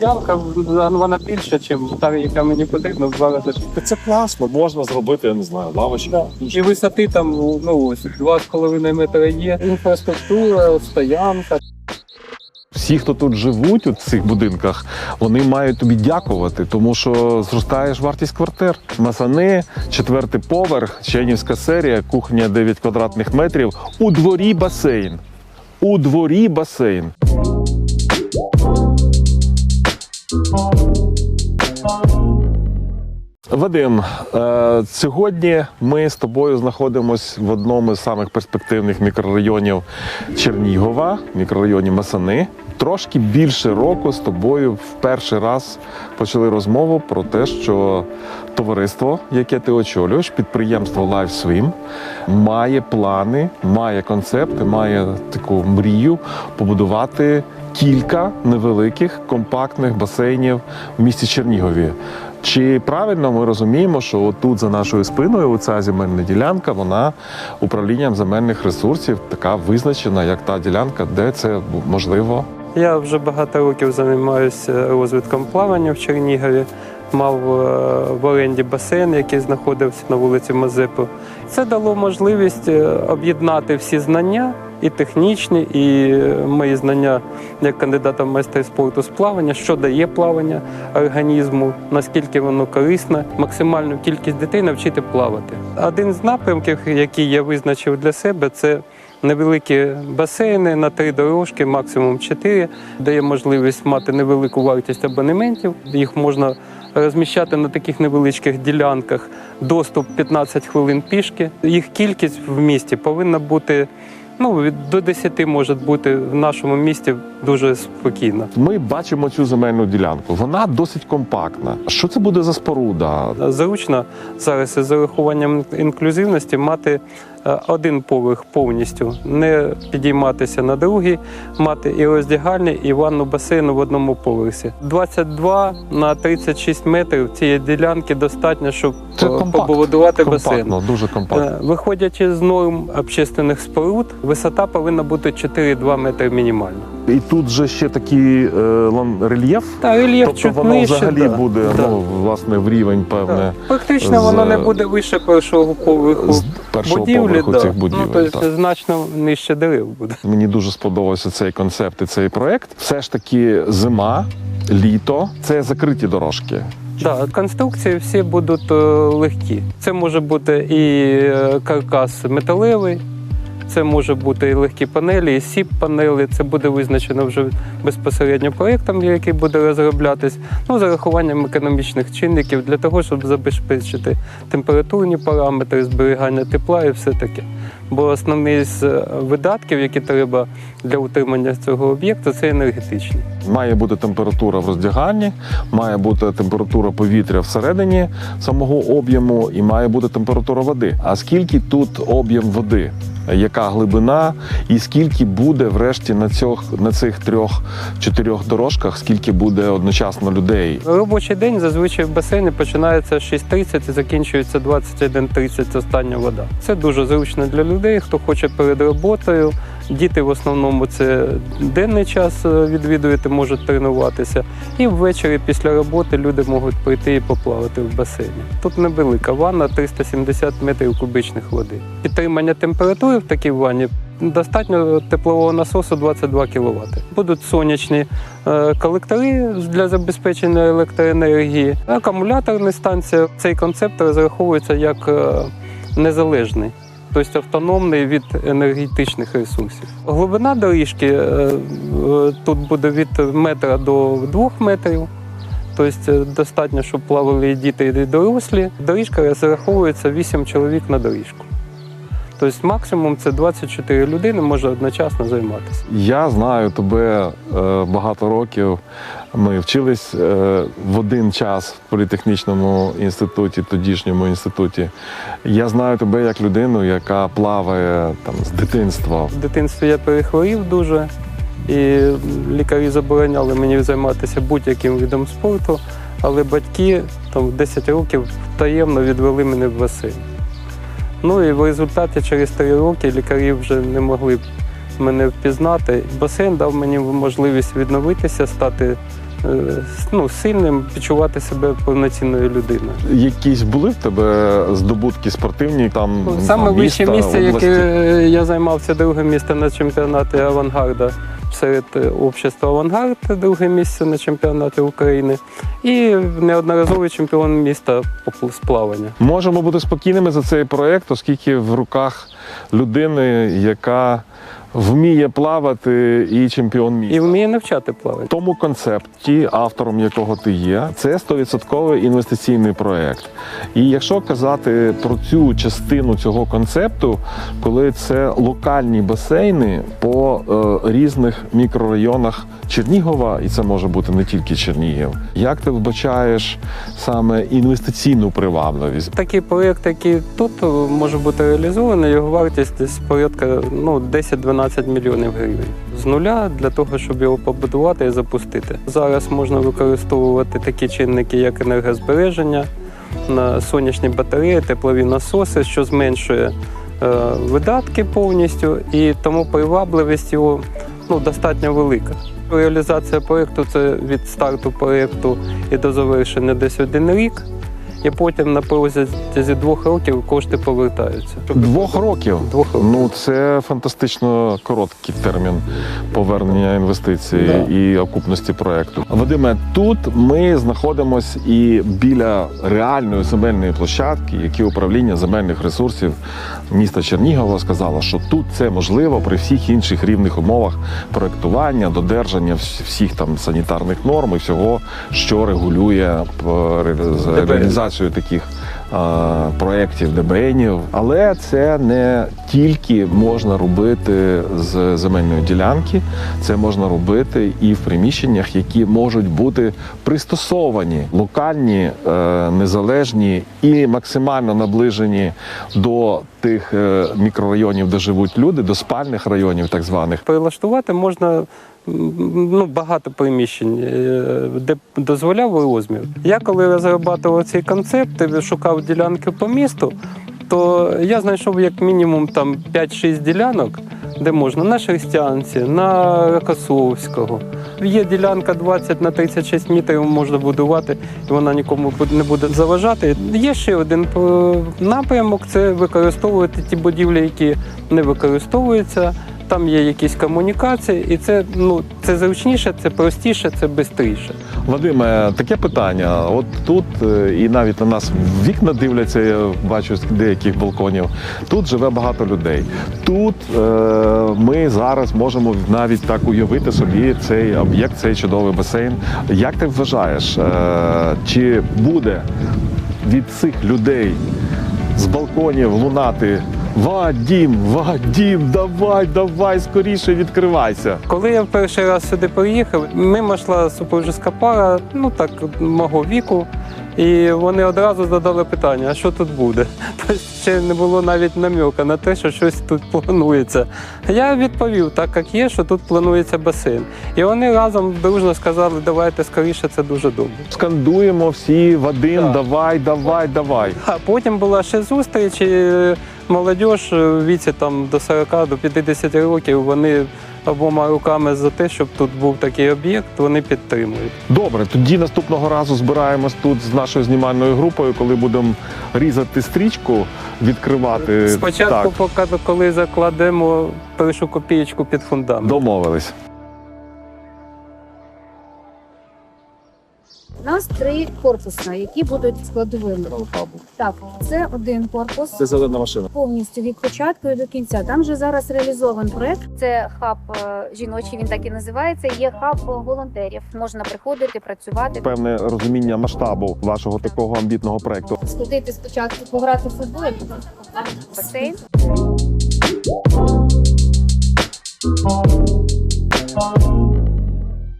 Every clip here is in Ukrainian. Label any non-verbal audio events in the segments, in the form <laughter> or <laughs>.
Ялка вона більша, ніж та, яка мені потрібна, в два рази. Це класно, можна зробити, я не знаю, лавочку. І висоти там ну, ось, 2,5 метра є. Інфраструктура, стоянка. Всі, хто тут живуть у цих будинках, вони мають тобі дякувати, тому що зростає ж вартість квартир. Масани, четвертий поверх, Чайнівська серія, кухня 9 квадратних метрів. У дворі басейн. У дворі басейн. Вадим, е, сьогодні ми з тобою знаходимося в одному з самих перспективних мікрорайонів Чернігова, мікрорайоні Масани. Трошки більше року з тобою в перший раз почали розмову про те, що товариство, яке ти очолюєш, підприємство LiveSwim, має плани, має концепти, має таку мрію побудувати кілька невеликих компактних басейнів в місті Чернігові. Чи правильно ми розуміємо, що отут за нашою спиною оця земельна ділянка, вона управлінням земельних ресурсів така визначена, як та ділянка, де це можливо? Я вже багато років займаюся розвитком плавання в Чернігові. Мав е, в оренді басейн, який знаходився на вулиці Мазепи. Це дало можливість е, об'єднати всі знання, і технічні, і е, мої знання як кандидата в майстри спорту з плавання, що дає плавання організму, наскільки воно корисне, максимальну кількість дітей навчити плавати. Один з напрямків, який я визначив для себе, це невеликі басейни на три дорожки, максимум чотири, дає можливість мати невелику вартість абонементів. Їх можна розміщати на таких невеличких ділянках. Доступ 15 хвилин пішки. Їх кількість в місті повинна бути. Ну, до 10 може бути в нашому місті дуже спокійно. Ми бачимо цю земельну ділянку. Вона досить компактна. Що це буде за споруда? Зручно зараз із зарахуванням інклюзивності мати е, один поверх повністю, не підійматися на другий, мати і роздягальні, і ванну басейну в одному поверсі. 22 на 36 метрів цієї ділянки достатньо, щоб Це е, компактно. побудувати басейн. Дуже компактно. Е, Виходячи з норм общественних споруд, висота повинна бути 4,2 метри мінімально. І тут же ще такий е, рельєф. Та рельєф Тобто чуть воно нижче, взагалі да. буде Да. ну, власне в рівень, певне, Так. Практично з- воно не буде вище першого поверху першого будівлі, поверху да. цих будівель. Ну, тобто значно нижче дерев буде. Мені дуже сподобався цей концепт і цей проект. Все ж таки, зима, літо це закриті дорожки. Да, конструкції всі будуть е, легкі. Це може бути і е, каркас металевий, це може бути і легкі панелі, і сіп панелі. Це буде визначено вже безпосередньо проєктом, який буде розроблятись, ну, з урахуванням економічних чинників для того, щоб забезпечити температурні параметри, зберігання тепла і все таке. Бо основний з е, видатків, які треба для утримання цього об'єкту, це енергетичні. Має бути температура в роздяганні, має бути температура повітря всередині самого об'єму, і має бути температура води. А скільки тут об'єм води? Яка глибина, і скільки буде врешті на цьох на цих трьох-чотирьох дорожках, скільки буде одночасно людей? Робочий день зазвичай в басейні починається 6.30 і закінчується 21.30 остання вода. Це дуже зручно для людей, хто хоче перед роботою. Діти в основному це денний час е, відвідувати, можуть тренуватися. І ввечері після роботи люди можуть прийти і поплавати в басейні. Тут невелика ванна 370 метрів кубичних води. Підтримання температури в такій ванні достатньо теплового насосу 22 кВт. Будуть сонячні е, колектори для забезпечення електроенергії, акумуляторна станція. Цей концепт розраховується як е, незалежний. Тобто автономний від енергетичних ресурсів. Глибина доріжки е, е, тут буде від метра до двох метрів. Тобто е, достатньо, щоб плавали і діти, і дорослі. Доріжка розраховується 8 чоловік на доріжку. Тобто максимум це 24 людини може одночасно займатися. Я знаю тебе е, багато років. Ми вчились е, в один час в політехнічному інституті, тодішньому інституті. Я знаю тебе як людину, яка плаває там з дитинства. В дитинстві я перехворів дуже, і лікарі забороняли мені займатися будь-яким видом спорту, але батьки там в 10 років таємно відвели мене в басейн. Ну і в результаті через три роки лікарі вже не могли мене впізнати. Басейн дав мені можливість відновитися, стати е, ну, сильним, відчувати себе повноцінною людиною. Якісь були в тебе здобутки спортивні там Саме вище місце, області? яке я займав, це друге місце на чемпіонаті авангарда серед е, общества Авангард, друге місце на чемпіонаті України, і неодноразовий чемпіон міста з плавання. Можемо бути спокійними за цей проект, оскільки в руках людини, яка вміє плавати і чемпіон міста. І вміє навчати плавання. В тому концепті, автором якого ти є, це 100% інвестиційний проект. І якщо казати про цю частину цього концепту, коли це локальні басейни по е, різних мікрорайонах Чернігова, і це може бути не тільки Чернігів, як ти вбачаєш саме інвестиційну привабливість? Такий проєкт, який тут е, може бути реалізований, його вартість десь порядка ну, 10-12 мільйонів гривень. З нуля для того, щоб його побудувати і запустити. Зараз можна використовувати такі чинники, як енергозбереження, сонячні батареї, теплові насоси, що зменшує е, видатки повністю, і тому привабливість його ну, достатньо велика. Реалізація проєкту це від старту проєкту і до завершення десь один рік. І потім на протязі двох років кошти повертаються. Двох років. Двох років. Ну це фантастично короткий термін повернення інвестицій Да. і окупності проекту. Вадиме, тут ми знаходимося і біля реальної земельної площадки, які управління земельних ресурсів міста Чернігова сказало, що тут це можливо при всіх інших рівних умовах проектування, додержання всіх там санітарних норм і всього, що регулює е, ре- з- ДБН. Реалізацію таких е, проєктів ДБНів. Але це не тільки можна робити з земельної ділянки, це можна робити і в приміщеннях, які можуть бути пристосовані, локальні, е, незалежні і максимально наближені до тих е, мікрорайонів, де живуть люди, до спальних районів, так званих. Прилаштувати можна ну, багато приміщень, е, де дозволяв розмір. Я коли розробляв цей концепт шукав ділянки по місту, то я знайшов як мінімум там 5-6 ділянок, де можна на Шерстянці, на Рокосовського. Є ділянка 20 на 36 метрів можна будувати, і вона нікому не буде заважати. Є ще один е, напрямок це використовувати ті будівлі, які не використовуються. Там є якісь комунікації, і це ну це зручніше, це простіше, це швидше. Вадиме, таке питання. От тут е, і навіть на нас вікна дивляться, я бачу з деяких балконів. Тут живе багато людей. Тут е, ми зараз можемо навіть так уявити собі цей об'єкт, цей чудовий басейн. Як ти вважаєш, е, чи буде від цих людей з балконів лунати? Вадім, Вадім, давай, давай, скоріше відкривайся. Коли я перший раз сюди приїхав, мимо йшла супружеська пара, ну так мого віку. І вони одразу задали питання: а що тут буде? <laughs> Тобто ще не було навіть намека на те, що щось тут планується. Я відповів, так як є, що тут планується басейн. І вони разом дружно сказали, давайте скоріше, це дуже добре. Скандуємо всі Вадим, Так. давай, давай, давай. А потім була ще зустріч, і молодь в віці там до 40 до 50 років. Вони обома руками за те, щоб тут був такий об'єкт, вони підтримують. Добре, тоді наступного разу збираємось тут з нашою знімальною групою, коли будемо різати стрічку, відкривати. Спочатку, Так, поки коли закладемо першу копієчку під фундамент. домовились. У нас три корпуси, які будуть складовими. Так, це один корпус. Це зелена машина. Повністю від початку і до кінця. Там же зараз реалізований проект. Це хаб е, жіночий, він так і називається. Є хаб волонтерів. Можна приходити, працювати. Певне розуміння масштабу вашого такого амбітного проекту. Сходити спочатку пограти в футбол, а потім Басейн.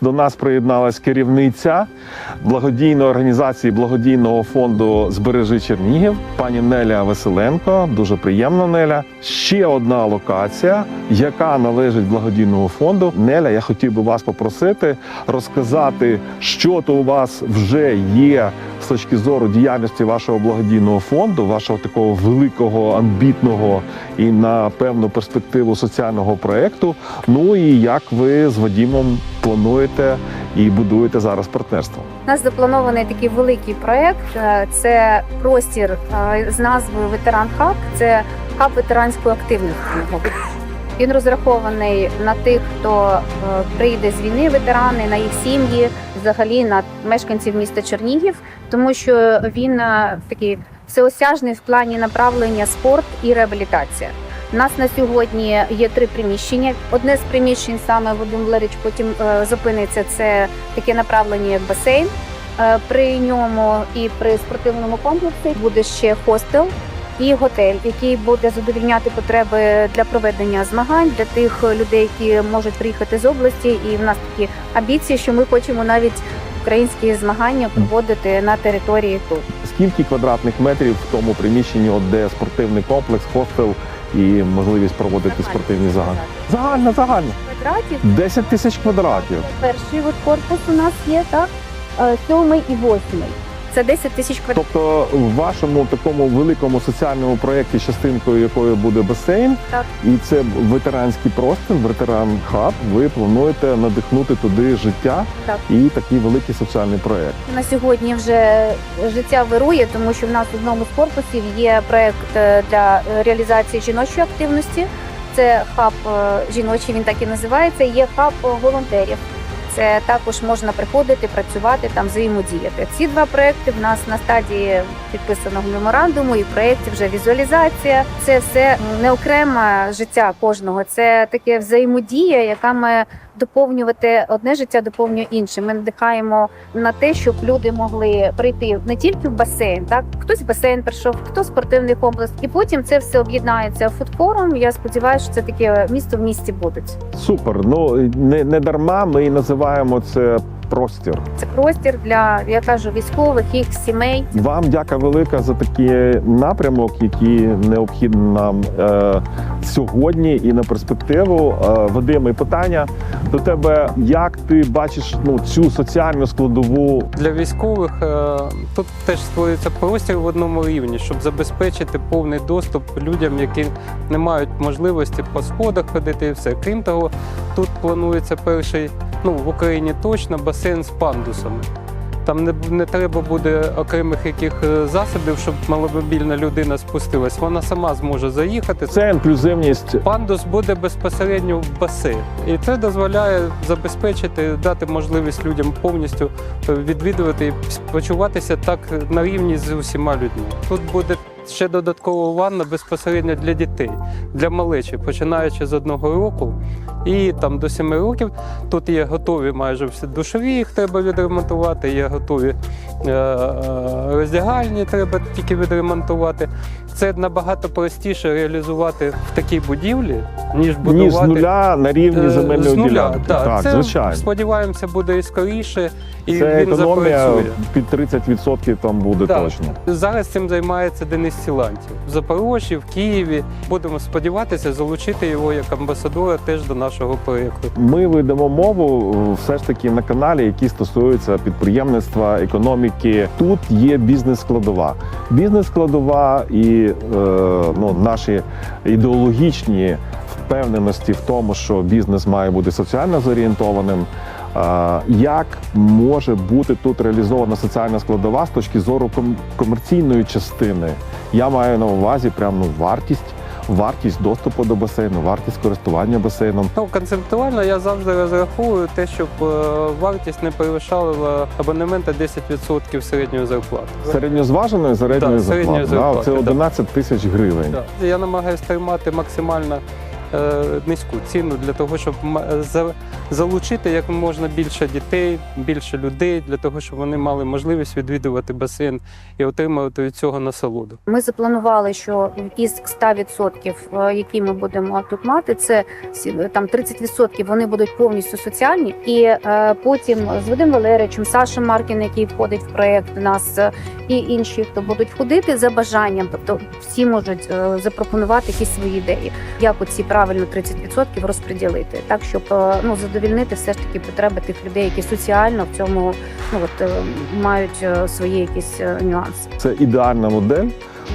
До нас приєдналась керівниця благодійної організації благодійного фонду Збережи Чернігів, пані Неля Василенко. Дуже приємно, Неля. Ще одна локація, яка належить благодійному фонду. Неля, я хотів би вас попросити розказати, що то у вас вже є з точки зору діяльності вашого благодійного фонду, вашого такого великого, амбітного і на певну перспективу соціального проекту. Ну і як ви з Вадімом плануєте і будуєте зараз партнерство? У нас запланований такий великий проект. Е, Це простір е, з назвою Ветеран Хаб. Це хаб ветеранської активності. Він розрахований на тих, хто е, прийде з війни, ветерани, на їх сім'ї, взагалі на мешканців міста Чернігів, тому що він такий всеосяжний в плані направлення спорт і реабілітація. Нас на сьогодні є три приміщення. Одне з приміщень саме Вадим Валерійович потім е, зупиниться. Це таке направлення, як басейн. Е, При ньому і при спортивному комплексі буде ще хостел і готель, який буде задовільняти потреби для проведення змагань для тих людей, які можуть приїхати з області. І в нас такі амбіції, що ми хочемо навіть українські змагання проводити на території тут. Скільки квадратних метрів в тому приміщенні, от де спортивний комплекс, хостел і можливість проводити спортивні загальні. Загально, загально. Квадратів 10 тисяч квадратів. перший от корпус у нас є так, е, сьомий і восьмий. Це 10 тисяч квадратів. Тобто в вашому такому великому соціальному проєкті, частинкою якої буде басейн, Так. і це ветеранський простір, ветеран хаб. Ви плануєте надихнути туди життя Так. і такий великий соціальний проєкт. На сьогодні вже життя вирує, тому що в нас в одному з корпусів є проект е, для реалізації жіночої активності. Це хаб е, жіночий, він так і називається. Є хаб е, волонтерів. Це також можна приходити, працювати там, взаємодіяти. Ці два проекти в нас на стадії підписаного меморандуму і проєктів вже візуалізація. Це все не окреме життя кожного, це таке взаємодія, яка має доповнювати одне життя, доповнює інше. Ми надихаємо на те, щоб люди могли прийти не тільки в басейн, так хтось в басейн прийшов, хто в спортивний комплекс, і потім це все об'єднається фудкором. Я сподіваюся, що це таке місто в місті будуть. Супер. Ну не, не дарма ми називаємо це простір. Це простір для я кажу військових, їх сімей. Вам дяка велика за такий напрямок, який необхідний нам е, сьогодні і на перспективу. Е, Вадим, і питання до тебе: як ти бачиш ну цю соціальну складову Для військових е, тут теж створюється простір в одному рівні, щоб забезпечити повний доступ людям, які не мають можливості по сходах ходити і все. Крім того, тут планується перший, ну в Україні точно басейн з пандусами. Там не, не треба буде окремих яких е, засобів, щоб маломобільна людина спустилась. Вона сама зможе заїхати. це інклюзивність Пандус буде безпосередньо в басейн, і це дозволяє забезпечити, дати можливість людям повністю е, відвідувати і почуватися так на рівні з усіма людьми. Тут буде ще додаткова ванна безпосередньо для дітей, для малечі, починаючи з одного року і там до семи років. Тут є готові майже всі душові, їх треба відремонтувати, є готові е, е, роздягальні, треба тільки відремонтувати. Це набагато простіше реалізувати в такій будівлі, ніж будувати ніж з нуля на рівні е, земельної з нуля. ділянки. Так, Так, це, звичайно. Сподіваємося, буде і скоріше, і Це він економія запрацює. під 30% там буде Так. точно. Зараз цим займається Денис Сілантів в Запорожжі, в Києві. Будемо сподіватися залучити його як амбасадора теж до нашого проєкту. Ми ведемо мову е, все ж таки на каналі, який стосується підприємництва, економіки. Тут є бізнес-складова. Бізнес-складова і е, ну, наші ідеологічні впевненості в тому, що бізнес має бути соціально зорієнтованим. Е, Як може бути тут реалізована соціальна складова з точки зору комерційної частини? Я маю на увазі прям ну, вартість, вартість доступу до басейну, вартість користування басейном. Ну, концептуально я завжди розраховую те, щоб е, вартість не перевищала абонемента 10% середньої зарплати. Середньозваженої середньої зарплати. середньої зарплати. Да, це 11 тисяч гривень. Я намагаюся тримати максимально низьку ціну для того, щоб залучити як можна більше дітей, більше людей для того, щоб вони мали можливість відвідувати басейн і отримувати від цього насолоду. Ми запланували, що із 100%, е, які ми будемо тут мати, це там 30% вони будуть повністю соціальні. І е, потім з Вадим Валеричем, Саша Маркін, який входить в проект, нас е, і інші, хто будуть ходити за бажанням. Тобто всі можуть е, запропонувати якісь свої ідеї, як оці правильно 30% розподілити, так щоб е, ну задовільнити все ж таки потреби тих людей, які соціально в цьому ну от е, мають е, свої якісь нюанси. Це ідеальна модель,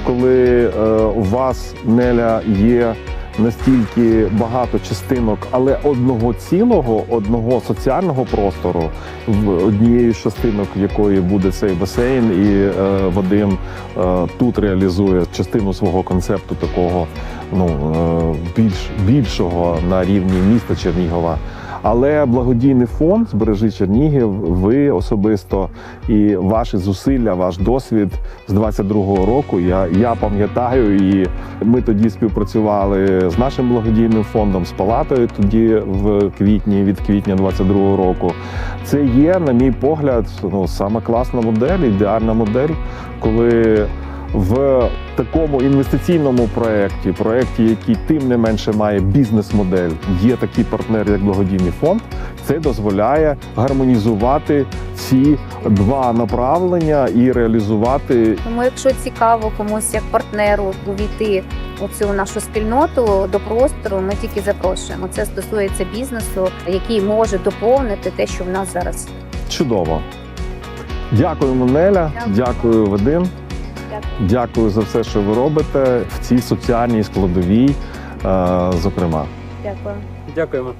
коли е, у вас Неля є настільки багато частинок, але одного цілого, одного соціального простору, однією з частинок якої буде цей басейн, і е, Вадим е, тут реалізує частину свого концепту такого ну е, більш більшого на рівні міста Чернігова. Але благодійний фонд збережи Чернігів, ви особисто і ваші зусилля, ваш досвід з 22-го року. Я, я пам'ятаю, і ми тоді співпрацювали з нашим благодійним фондом, з палатою тоді в квітні, від квітня 22-го року. Це є, на мій погляд, ну саме класна модель, ідеальна модель, коли в такому інвестиційному проєкті, проєкті, який тим не менше має бізнес-модель, є такий партнер, як благодійний фонд. Це дозволяє гармонізувати ці два направлення і реалізувати Тому, якщо цікаво комусь як партнеру увійти у цю нашу спільноту до простору, ми тільки запрошуємо. Це стосується бізнесу, який може доповнити те, що в нас зараз. чудово. Дякуємо, Неля. Дякую. Дякую, Вадим. Дякую. Дякую за все, що ви робите в цій соціальній складовій, е, зокрема. Дякую. Дякуємо.